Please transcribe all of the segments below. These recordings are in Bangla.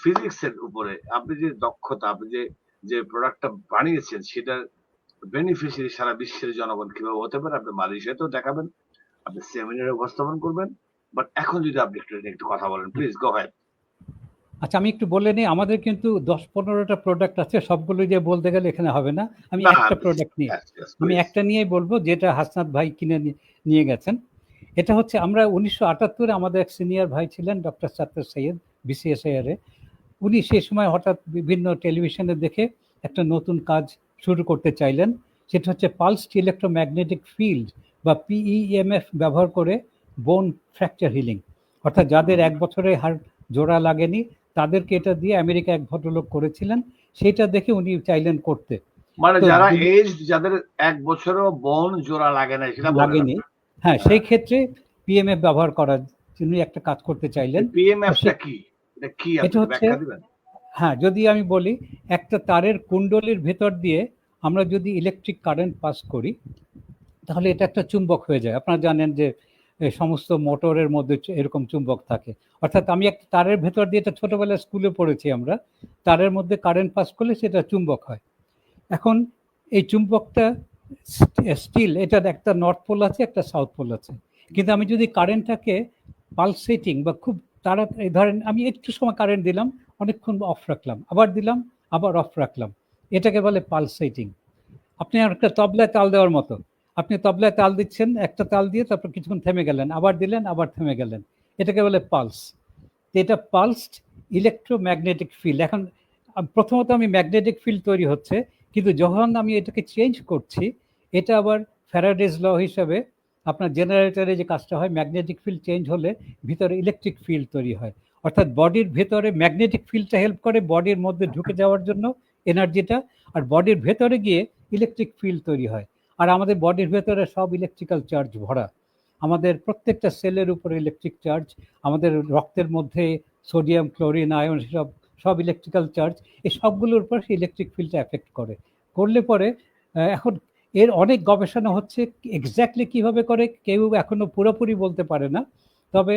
ফিজিক্সের উপরে আপনি যে দক্ষতা আপনি যে যে প্রোডাক্টটা বানিয়েছেন সেটার বেনিফিশিয়ারি সারা বিশ্বের জনগণ কীভাবে হতে পারে আপনি মালয়েশিয়াতেও দেখাবেন আপনি সেমিনারে উপস্থাপন করবেন। বাট এখন যদি আপনি একটু একটু কথা বলেন প্লিজ গো হ্যাড আচ্ছা আমি একটু বলে নিই আমাদের কিন্তু দশ পনেরোটা প্রোডাক্ট আছে সবগুলো যে বলতে গেলে এখানে হবে না। আমি একটা প্রোডাক্ট নিয়ে আমি একটা নিয়েই বলব যেটা হাসনাত ভাই কিনে নিয়ে গেছেন। এটা হচ্ছে আমরা উনিশশো আটাত্তরে আমাদের এক সিনিয়র ভাই ছিলেন ডক্টর সাত্তার সৈয়দ বিসিএসআইআর এ উনি সে সময় হঠাৎ বিভিন্ন টেলিভিশনে দেখে একটা নতুন কাজ শুরু করতে চাইলেন। সেটা হচ্ছে পালসড ইলেকট্রোম্যাগনেটিক ফিল্ড বা পিইএমএফ ব্যবহার করে বোন ফ্র্যাকচার হিলিং। অর্থাৎ যাদের এক বছরে হাড় জোড়া লাগেনি তাদেরকে এটা দিয়ে আমেরিকা এক ভদ্রলোক করেছিলেন। সেটা দেখে উনি চাইলেন করতে। মানে যারা এজ যাদের এক বছরও বন জোড়া লাগে না সেটা লাগেনি। হ্যাঁ সেই ক্ষেত্রে পিএমএফ ব্যবহার করার জন্য একটা কাজ করতে চাইলেন। পিএমএফটা কি? এটা কি এটা হচ্ছে- হ্যাঁ যদি আমি বলি একটা তারের কুণ্ডলীর ভেতর দিয়ে আমরা যদি ইলেকট্রিক কারেন্ট পাস করি তাহলে এটা একটা চুম্বক হয়ে যায়। আপনারা জানেন যে সমস্ত মোটরের মধ্যে এরকম চুম্বক থাকে। অর্থাৎ আমি একটা তারের ভেতর দিয়ে এটা ছোটবেলায় স্কুলে পড়েছি আমরা তারের মধ্যে কারেন্ট পাস করলে সেটা চুম্বক হয়। এখন এই চুম্বকটা স্টিল এটার একটা নর্থ পোল আছে একটা সাউথ পোল আছে। কিন্তু আমি যদি কারেন্টটাকে পালসেটিং বা খুব তাড়াতাড়ি ধরেন আমি একটু সময় কারেন্ট দিলাম, অনেকক্ষণ অফ রাখলাম, আবার দিলাম, আবার অফ রাখলাম। এটাকে বলে পালসেটিং আপনি একটা তবলায় তাল দেওয়ার মতো। আপনি তবলায় তাল দিচ্ছেন, একটা তাল দিয়ে তারপর কিছুক্ষণ থেমে গেলেন, আবার দিলেন, আবার থেমে গেলেন। এটাকে বলে পালস এটা পালসড ইলেকট্রোম্যাগনেটিক ফিল্ড এখন, প্রথমত আমি ম্যাগনেটিক ফিল্ড তৈরি হচ্ছে, কিন্তু যখন আমি এটাকে চেঞ্জ করছি, এটা আবার ফ্যারাডেজ ল হিসাবে আপনার জেনারেটরে যে কাজটা হয় ম্যাগনেটিক ফিল্ড চেঞ্জ হলে ভিতরে ইলেকট্রিক ফিল্ড তৈরি হয়। অর্থাৎ বডির ভেতরে ম্যাগনেটিক ফিল্ডটা হেল্প করে বডির মধ্যে ঢুকে যাওয়ার জন্য এনার্জিটা আর বডির ভেতরে গিয়ে ইলেকট্রিক ফিল্ড তৈরি হয়। আর আমাদের বডির ভেতরে সব ইলেকট্রিক্যাল চার্জ ভরা। আমাদের প্রত্যেকটা সেলের উপরে ইলেকট্রিক চার্জ আমাদের রক্তের মধ্যে সোডিয়াম ক্লোরিন আয়ন সব সব ইলেকট্রিক্যাল চার্জ এই সবগুলোর উপর সেই ইলেকট্রিক ফিল্ডটা এফেক্ট করে। করলে পরে এখন এর অনেক গবেষণা হচ্ছে এক্স্যাক্টলি কীভাবে করে কেউ এখনও পুরোপুরি বলতে পারে না। তবে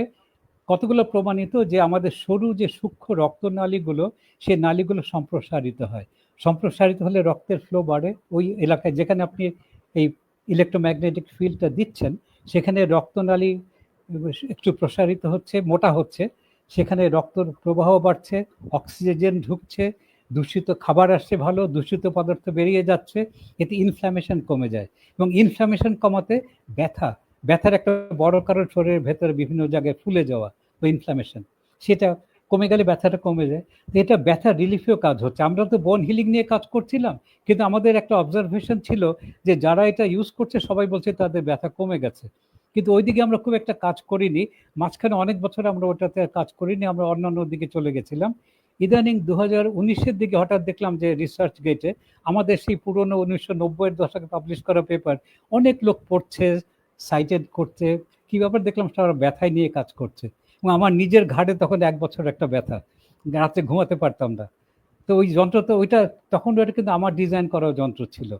কতগুলো প্রমাণিত যে আমাদের সরু যে সূক্ষ্ম রক্তনালীগুলো সেই নালীগুলো সম্প্রসারিত হয়। সম্প্রসারিত হলে রক্তের ফ্লো বাড়ে। ওই এলাকায় যেখানে আপনি এই ইলেকট্রোম্যাগনেটিক ফিল্ডটা দিচ্ছেন, সেখানে রক্তনালী একটু প্রসারিত হচ্ছে, মোটা হচ্ছে। সেখানে রক্তর প্রবাহ বাড়ছে অক্সিজেন ঢুকছে দূষিত খাবার আসছে ভালো, দূষিত পদার্থ বেরিয়ে যাচ্ছে, এতে ইনফ্ল্যামেশন কমে যায় এবং ইনফ্ল্যামেশন কমাতে ব্যথা, ব্যথার একটা বড় কারণ শরীরের ভেতরে বিভিন্ন জায়গায় ফুলে যাওয়া বা ইনফ্ল্যামেশন সেটা কমে গেলে ব্যথাটা কমে যায়। তো এটা ব্যথা রিলিফেও কাজ হচ্ছে। আমরা তো বোন হিলিং নিয়ে কাজ করছিলাম, কিন্তু আমাদের একটা অবজারভেশন ছিল যে যারা এটা ইউজ করছে, সবাই বলছে তাদের ব্যথা কমে গেছে। কিন্তু ওইদিকে আমরা খুব একটা কাজ করিনি। মাঝখানে অনেক বছর আমরা ওটাতে কাজ করিনি, আমরা অন্যান্য দিকে চলে গেছিলাম। ইদানিং দু হাজার উনিশের দিকে হঠাৎ দেখলাম যে রিসার্চ গেটে আমাদের সেই পুরনো উনিশশো নব্বইয়ের দশকে পাবলিশ করা পেপার অনেক লোক পড়ছে সাইটেড করছে, কি ব্যাপার দেখলাম তারা ব্যথায় নিয়ে কাজ করছে। এবং আমার নিজের ঘাড়ে তখন এক বছর একটা ব্যথা, রাতে ঘুমাতে পারতাম না। তো ওই যন্ত্র তো ওইটা তখন ওটা কিন্তু আমার ডিজাইন করা যন্ত্র ছিল।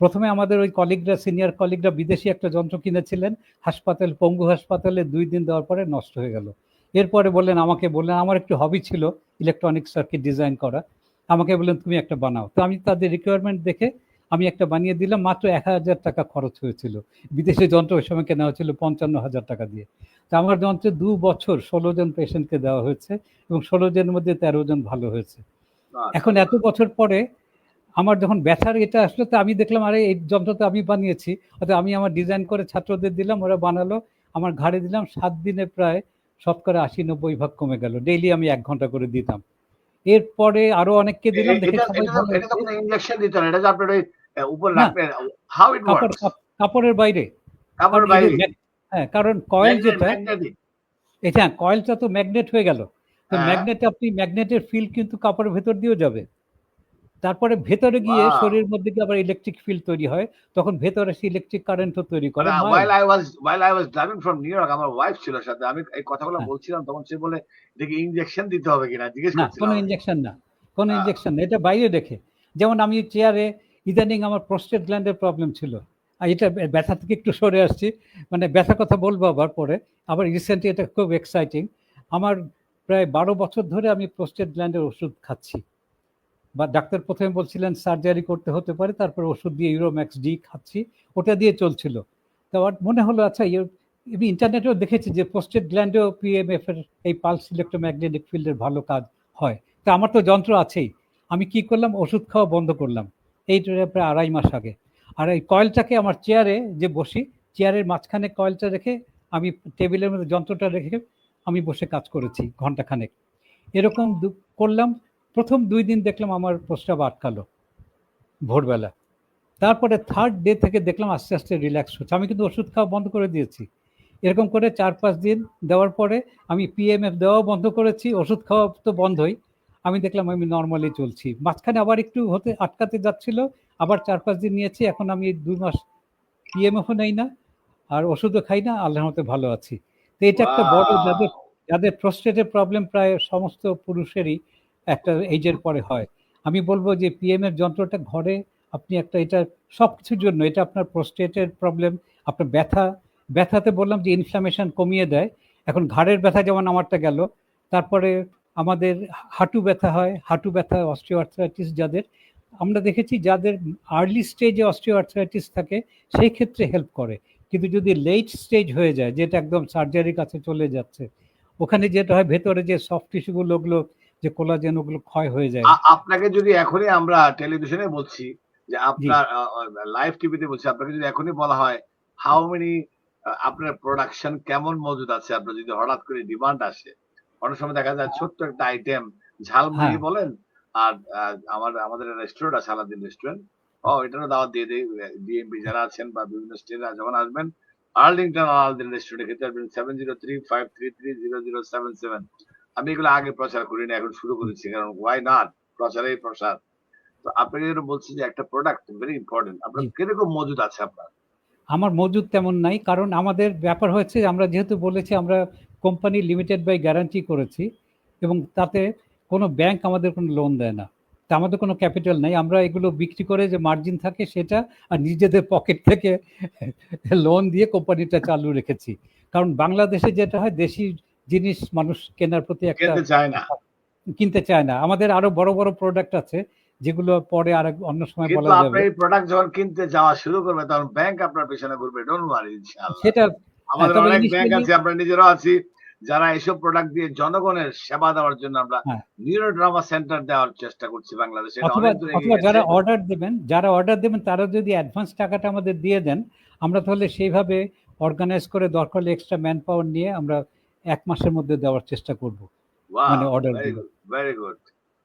প্রথমে আমাদের ওই কলিগরা সিনিয়র কলিগরা বিদেশি একটা যন্ত্র কিনেছিলেন, হাসপাতাল, পঙ্গু হাসপাতালে দুই দিন দেওয়ার পরে নষ্ট হয়ে গেল। এরপরে বললেন আমাকে বললেন আমার একটু হবি ছিল ইলেকট্রনিক সার্কিট ডিজাইন করা। আমাকে বললেন তুমি একটা বানাও। তো আমি তাদের রিকোয়ারমেন্ট দেখে আমি একটা বানিয়ে দিলাম মাত্র এক হাজার টাকা খরচ হয়েছিল। বিদেশি যন্ত্র ওই সময় কেনা হয়েছিল পঞ্চান্ন হাজার টাকা দিয়ে। তো আমার যন্ত্রে দু বছর ষোলো জন পেশেন্টকে দেওয়া হয়েছে এবং ষোলো জনের মধ্যে তেরো জন ভালো হয়েছে। এখন এত বছর পরে আমার যখন ব্যথার এটা আসলো তো আমি দেখলাম আরে এই যন্ত্রটা আমি বানিয়েছি। অর্থাৎ আমি আমার ডিজাইন করে ছাত্রদের দিলাম ওরা বানালো। আমার ঘাড়ে দিলাম সাত দিনে প্রায় শতকরা আশি নব্বই ভাগ কমে গেল। ডেইলি আমি এক ঘণ্টা করে দিতাম। এরপরে আরও অনেককে দিলাম ইনজেকশন দিতে না এটা আপনার ওই উপর রাখবেন। হাউ ইট ওয়ার্কস কাপড়ের বাইরে। বাইরে। হ্যাঁ কারণ কয়েল যেটা এটা কয়েলটা তো ম্যাগনেট হয়ে গেল। তো হ্যাঁ। ম্যাগনেট আপনি ম্যাগনেটের ফিল্ড কিন্তু কাপড়ের ভেতর দিয়েও যাবে। তারপরে ভেতরে গিয়ে শরীরের মধ্যে গিয়ে আবার ইলেকট্রিক ফিল্ড তৈরি হয়। তখন ভেতরে সে ইলেকট্রিক কারেন্টও তৈরি করে। while I was while I was driving from New York আমার ওয়াইফ ছিল সাথে। আমি এই কথাগুলো হ্যাঁ। বলছিলাম তখন সে বলে দেখি ইনজেকশন দিতে হবে কিনা? জিজ্ঞেস না কোনো ইনজেকশন না। কোনো হ্যাঁ। ইনজেকশন না। এটা বাইরে দেখে। যেমন আমি চেয়ারে ইদানিং আমার প্রস্টেট গ্ল্যান্ডের প্রবলেম ছিল। আর এটা ব্যথা থেকে একটু সরে আসছি। মানে ব্যথার কথা বলব আবার পরে। আবার রিসেন্টলি এটা খুব এক্সাইটিং আমার প্রায় বারো বছর ধরে আমি প্রোস্টেট গ্ল্যান্ডের ওষুধ খাচ্ছি। বা ডাক্তার প্রথমে বলছিলেন সার্জারি করতে হতে পারে, তারপর ওষুধ দিয়ে ইউরোম্যাক্স ডি খাচ্ছি, ওটা দিয়ে চলছিল। তো মনে হলো আচ্ছা আমি ইন্টারনেটেও দেখেছি যে পোস্টেড গ্ল্যান্ডেও পিএমএফ এর এই পালস ইলেকট্রোম্যাগনেটিক ফিল্ডের ভালো কাজ হয়। তা আমার তো যন্ত্র আছেই। আমি কি করলাম? ওষুধ খাওয়া বন্ধ করলাম। এই প্রায় আড়াই মাস আগে। আর এই কয়েলটাকে আমার চেয়ারে যে বসি, চেয়ারের মাঝখানে কয়েলটা রেখে আমি টেবিলের মধ্যে যন্ত্রটা রেখে আমি বসে কাজ করেছি ঘন্টাখানেক। এরকম করলাম। প্রথম দুই দিন দেখলাম আমার প্রস্রাব আটকালো ভোরবেলা। তারপরে থার্ড ডে থেকে দেখলাম আস্তে আস্তে রিল্যাক্স হচ্ছে। আমি কিন্তু ওষুধ খাওয়া বন্ধ করে দিয়েছি। এরকম করে চার পাঁচ দিন দেওয়ার পরে আমি পিএমএফ দেওয়াও বন্ধ করেছি ওষুধ খাওয়া তো বন্ধই। আমি দেখলাম আমি নর্মালি চলছি। মাঝখানে আবার একটু হতে আটকাতে যাচ্ছিল আবার চার পাঁচ দিন নিয়েছি এখন আমি দুই মাস পিএমএফও নেই না আর ওষুধও খাই না আল্লাহর মতে ভালো আছি। তো এটা একটা বড় যাদের যাদের প্রস্টেটের প্রবলেম প্রায় সমস্ত পুরুষেরই একটা এজের পরে হয়। আমি বলব যে পিএমএফ যন্ত্রটা ঘরে, আপনি একটা এটা সব কিছুর জন্য, এটা আপনার প্রস্টেটের প্রবলেম আপনার ব্যথা, ব্যথাতে বললাম যে ইনফ্লামেশন কমিয়ে দেয়। এখন ঘাড়ের ব্যথা যেমন আমারটা গেল, তারপরে আমাদের হাঁটু ব্যথা হয়, হাঁটু ব্যথা অস্টিওআর্থ্রাইটিস যাদের, আমরা দেখেছি যাদের আর্লি স্টেজে অস্টিওআর্থ্রাইটিস থাকে, সেই ক্ষেত্রে হেল্প করে। কিন্তু যদি লেট স্টেজ হয়ে যায়, যেটা একদম সার্জারির কাছে চলে যাচ্ছে, ওখানে যেটা হয়, ভেতরে যে সফট টিস্যুগুলো ওগুলো যে কোলাজেন ওগুলো ক্ষয় হয়ে যায়। আপনাকে যদি এখনই আমরা টেলিভিশনে বলছি যে আপনার লাইভ টিভিতে বলছি আপনাকে যদি এখনই বলা হয় হাউ মেনি আপনার প্রোডাকশন কেমন মজুদ আছে? আপনার যদি হঠাৎ করে ডিমান্ড আসে অনেক সময় দেখা যায় ছোট্ট একটা আইটেম ঝালমুড়ি হ্যাঁ। বলেন আর আমার আমাদের রেস্টুরেন্ট আছে আলাদিন রেস্টুরেন্ট ও এটারও দাওয়াত দিয়ে দিই ডিএমপি যারা আছেন বা বিভিন্ন স্টেটে যখন আসবেন আর্লিংটন আলাদিন রেস্টুরেন্টে খেতে আসবেন seven zero three five three three zero zero seven seven আমি এগুলো আগে প্রচার করি না এখন শুরু করেছি কারণ ওয়াই নট প্রচারেই প্রসার। তো আপনাকে যেটা বলছি যে একটা প্রোডাক্ট ভেরি ইম্পর্টেন্ট আপনার। কীরকম মজুদ আছে আপনার? আমার মজুদ তেমন নাই কারণ আমাদের ব্যাপার হয়েছে আমরা যেহেতু বলেছি আমরা কোম্পানি লিমিটেড বাই গ্যারান্টি করেছি এবং তাতে কোনো ব্যাংক আমাদের কোনো লোন দেয় না। তা আমাদের কোনো ক্যাপিটাল নাই আমরা এগুলো বিক্রি করে যে মার্জিন থাকে সেটা আর নিজেদের পকেট থেকে লোন দিয়ে কোম্পানিটা চালু রেখেছি। কারণ বাংলাদেশে যেটা হয় দেশি জিনিস মানুষ কেনার প্রতি একটা চায় না। কিনতে চায় না। আমাদের আরও বড় বড় প্রোডাক্ট আছে যেগুলো পরে আর অন্য সময় বলা যাবে। এই প্রোডাক্ট যখন কিনতে যাওয়া শুরু করবে তখন ব্যাংক আপনার পেছনে ঘুরবে। ডোন্ট ওয়ারি ইনশাআল্লাহ। সেটা আমাদের অনেক ব্যাংক আছে আমরা নিজেরাও আছি। যারা এইসব প্রোডাক্ট দিয়ে জনগণের সেবা দেওয়ার জন্য আমরা হ্যাঁ। নিউরোড্রামা সেন্টার দেওয়ার চেষ্টা করছি বাংলাদেশে। অথবা যারা অর্ডার দেবেন যারা অর্ডার দেবেন তারা যদি অ্যাডভান্স টাকাটা আমাদের দিয়ে দেন আমরা তাহলে সেইভাবে অর্গানাইজ করে দরকার হলে এক্সট্রা ম্যান পাওয়ার নিয়ে আমরা এক মাসের মধ্যে দেওয়ার চেষ্টা করব। মানে very দিল। good,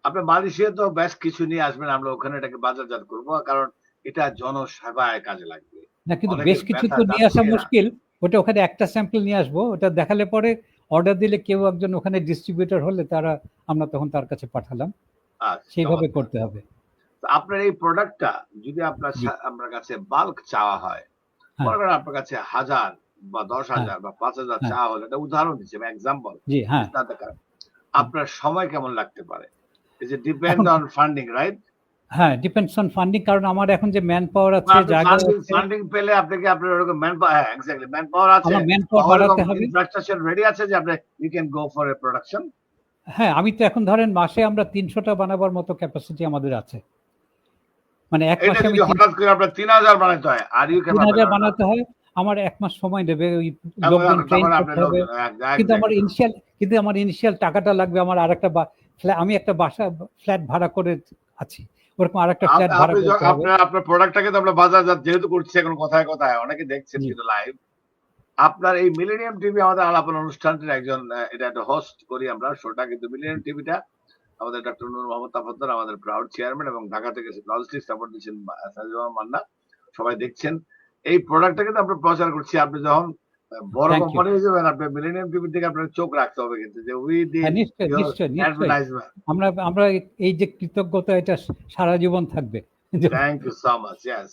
আপনি মালয়েশিয়া তো বেশ কিছু নিয়ে আসবেন আমরা ওখানে এটাকে বাজারজাত করব কারণ এটা জনসেবায় কাজে লাগবে। না কিন্তু বেশ কিছু তো নিয়ে আসা মুশকিল। ওটা ওখানে একটা স্যাম্পল নিয়ে আসব ওটা দেখালে পরে অর্ডার দিলে কেউ একজন ওখানে ডিস্ট্রিবিউটর হলে তারা আমরা তখন তার কাছে পাঠালাম। আচ্ছা, সেইভাবে করতে হবে। আপনার এই প্রোডাক্টটা যদি আপনার আপনার কাছে বাল্ক চাওয়া হয় হ্যাঁ। আপনার কাছে হাজার বা দশ হাজার বা পাঁচ হাজার হ্যাঁ। চাওয়া হলো এটা উদাহরণ দিচ্ছে এক্সাম্পল হ্যাঁ। আপনার সময় কেমন লাগতে পারে? ডিপেন্ড অন ফান্ডিং রাইট হ্যাঁ ডিপেন্ডস অন ফান্ডিং কারণ আমার এখন যে ম্যান পাওয়ার আছে জায়গা ফান্ডিং পেলে আপনাকে আপনার ওরকম ম্যান পাওয়ার হ্যাঁ এক্স্যাক্টলি ম্যান পাওয়ার আছে ম্যান পাওয়ার বাড়াতে হবে। ইনফ্রাস্ট্রাকচার রেডি আছে যে আপনি you can go for a production হ্যাঁ আমি তো এখন ধরেন মাসে আমরা তিনশোটা বানাবার মতো ক্যাপাসিটি আমাদের আছে। মানে এক মাসে আমি হঠাৎ করে আপনার তিন হাজার বানাইতে হয় আর ইউ হাজার বানাতে হয় আমার এক মাস সময় নেবে ওই লোকজন ট্রেন করতে হবে। কিন্তু আমার ইনিশিয়াল কিন্তু আমার ইনিশিয়াল টাকাটা লাগবে আমার বা ফ্ল্যা- আমি একটা বাসা ফ্ল্যাট ভাড়া করে আছি। ওরকম আরেকটা ফ্ল্যাট ভাড়া করতে হবে। আপনার আপনার প্রোডাক্টটাকে তো আমরা বাজারজাত যেহেতু করছি এখন কথায় কথায় অনেকে দেখছেন। কিন্তু লাইভ আপনার এই মিলেনিয়াম টিভি আমাদের আলাপন অনুষ্ঠানটির একজন এটা একটা হোস্ট করি আমরা শোটা কিন্তু মিলেনিয়াম টিভিটা আমাদের ডক্টর নূর মোহাম্মদ তাফাদ্দার আমাদের প্রাউড চেয়ারম্যান এবং ঢাকা থেকে লজিস্টিক সাপোর্ট দিচ্ছেন সাজিদ মান্না। সবাই দেখছেন। এই প্রোডাক্টটা কিন্তু আমরা প্রচার করছি। আপনি যখন বড় কোম্পানি হয়ে যাবেন আপনি মিলেনিয়াম টিভির দিকে আপনার চোখ রাখতে হবে কিন্তু যে উই দি হ্যাঁ, নিশ্চয় আমরা আমরা এই যে কৃতজ্ঞতা এটা সারা জীবন থাকবে। Thank you so much yes